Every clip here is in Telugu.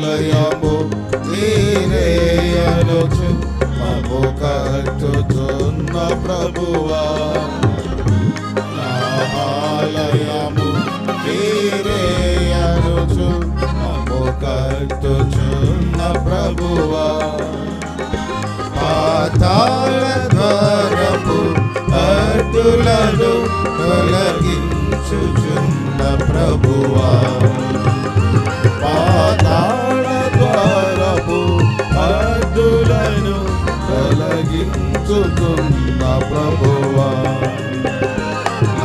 ఆలయము నీరే అనుచు మము కట్టుచున్న ప్రభువా. నా ఆలయము నీరే అనుచు మము కట్టుచున్న ప్రభువా. పాతాళ ద్వారపు అడ్డులను తొలగించుచున్న ప్రభువా. అడ్డులను తొలగించుతున్న ప్రభువా.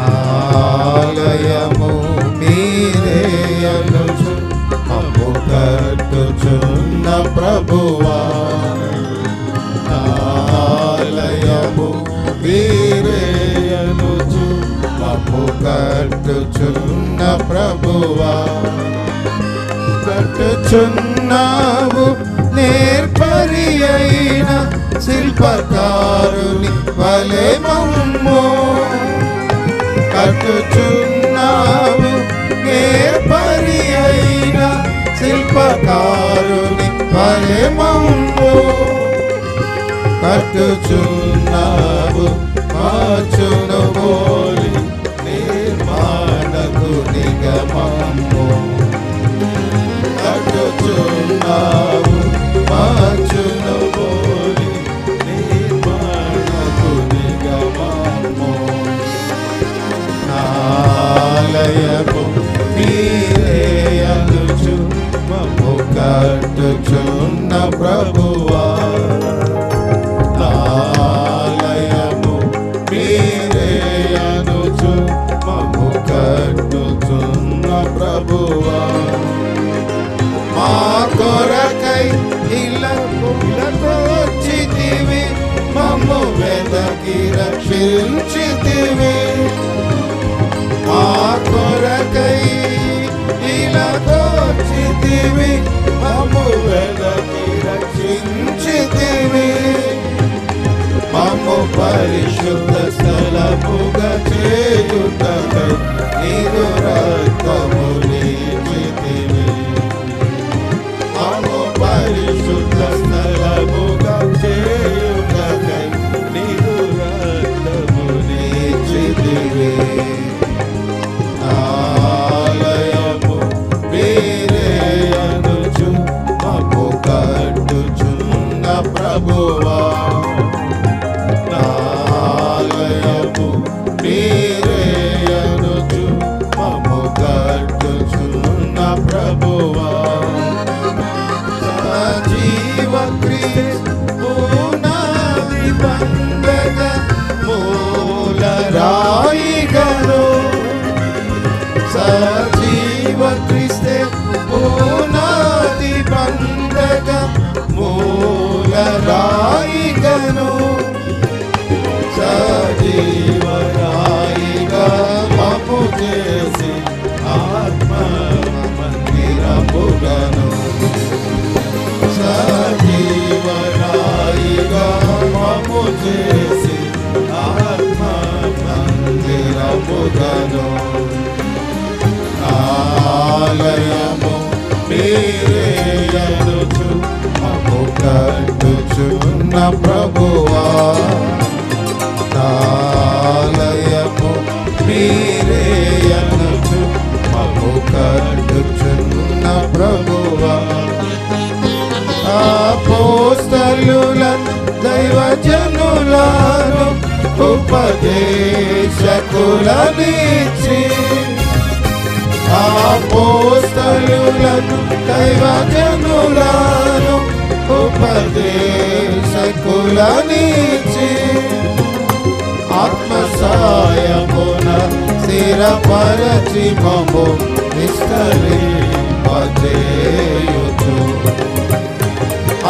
ఆలయము మీరే అనుచు మమ్ము కట్టుచున్న ప్రభువా. ఆలయము మీరే అనుచు మమ్ము కట్టుచున్న ప్రభువా. కట్టుచున్నావు నేను శిల్పకారుని వలే మమ్ము. కట్టుచున్నావు నేర్పరి అయిన శిల్పకారుని వలే మమ్ము. కట్టుచున్నావు మార్చును పోలి నిర్మాణకు నిగమము కట్టుచున్నావు మార్చును కట్టుచున్న ప్రభువా ఆలయము మీరే అనుచు మమ్ము కట్టుచున్న ప్రభువా. మా కొరకై ఇలకు ఇలకొచ్చితివి మమ్ము వెదకి రక్షించితివి. మమ్ము పరిశుద్ధ స్థలముగా చేయుటకై నీరు రక్తము రాయిగను సజీవ క్రిస్తే పునాది పండగ మూల ప్రభువా ఆలయము మీరే అనుచు మము కట్టుచున్న ప్రభువా. అపోస్తలులను దైవజనులను ఉపదేశకులనిచ్చి అపోస్తలులను దైవజనులను ఉపదేశకులనిచ్చి नीचे आत्मसायमुन स्थिरपरचि ममो विस्तरे भजेयुचु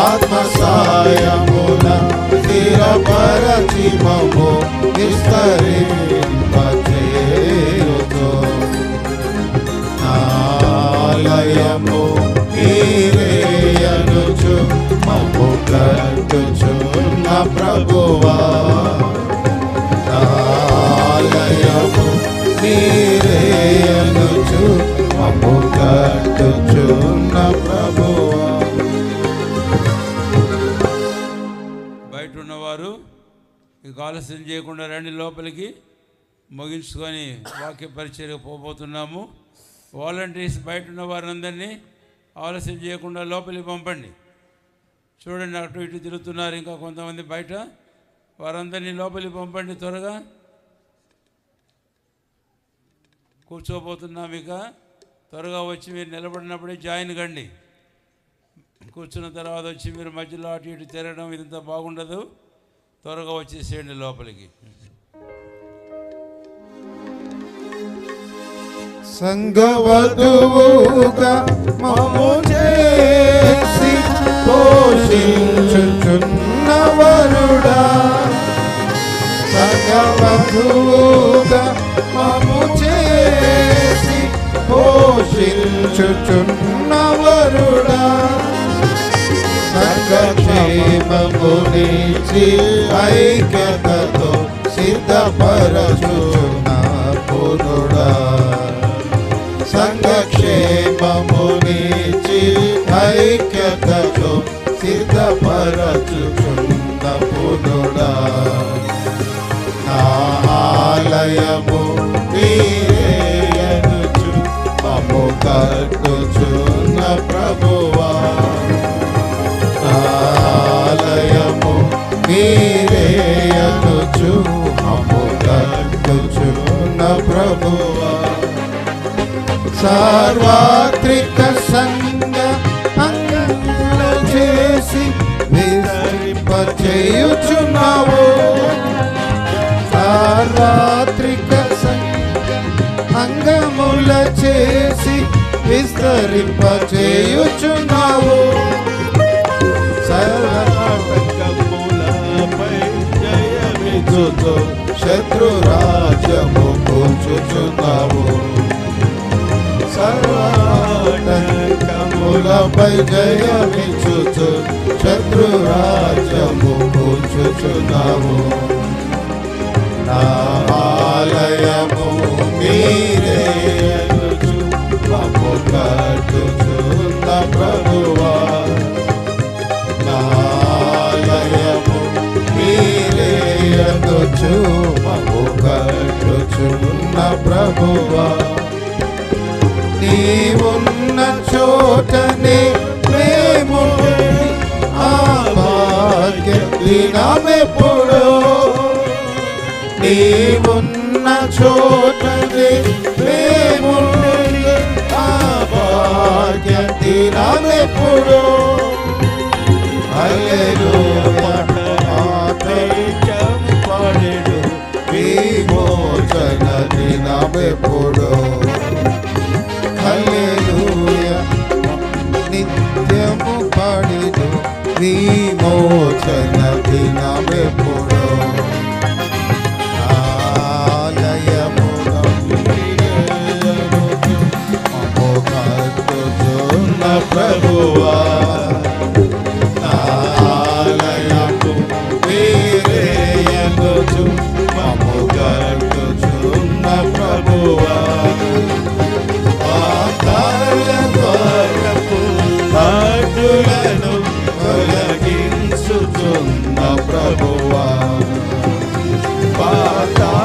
आत्मसायमुन स्थिरपरचि ममो विस्तरे भजेयुचु ఉన్న బయట ఉన్నవారు ఇక ఆలస్యం చేయకుండా రండి లోపలికి. ముగించుకొని వాక్య పరిచయకు పోబోతున్నాము. వాలంటీర్స్ బయట ఉన్న వారందరినీ ఆలస్యం చేయకుండా లోపలికి పంపండి. చూడండి అటు ఇటు తిరుగుతున్నారు ఇంకా కొంతమంది బయట. వారందరినీ లోపలికి పంపండి త్వరగా. కూర్చోబోతున్నాం ఇక. త్వరగా వచ్చి మీరు నిలబడినప్పుడే జాయిన్ కండి. కూర్చున్న తర్వాత వచ్చి మీరు మధ్యలో అటు ఇటు తిరగడం ఇదంతా బాగుండదు. త్వరగా వచ్చేసేయండి లోపలికి. సంగవధువుగా మము చేసి పోషించుచున్నవరుడా. సంగవధువుగా మము చేసి పోషించుచున్నవరుడా సంగక్షేమమునిచి ఐక్యతతో సిద్ధపరచు కట్టుచున్న ప్రభువా ఆలయము మీరేయనుచు మము కట్టుచున్న ప్రభువా. సార్వత్రిక సంగ అంగ చేసి విస్తరింపచేయుచున్నావు. సార్వత్రిక సంగ అంగముల చేసి విస్తరింపచేయుచున్నావు. సర్వకంబులపై జయమిచ్చుతూ శత్రు రాజ్యము కూర్చుచున్నావు సర్వాటకములపై జయమిచ్చుచు శత్రు రాజ్యము కూర్చుచున్నావు నా ప్రభువా నీవున్న చోటనే ప్రేముండి ఆ భాగ్య దినమెప్పుడో నీవున్న చోటనే ప్రేముండి ఆ భాగ్య దినమెప్పుడో పలుకుతున్న ప్రభువా. పాతా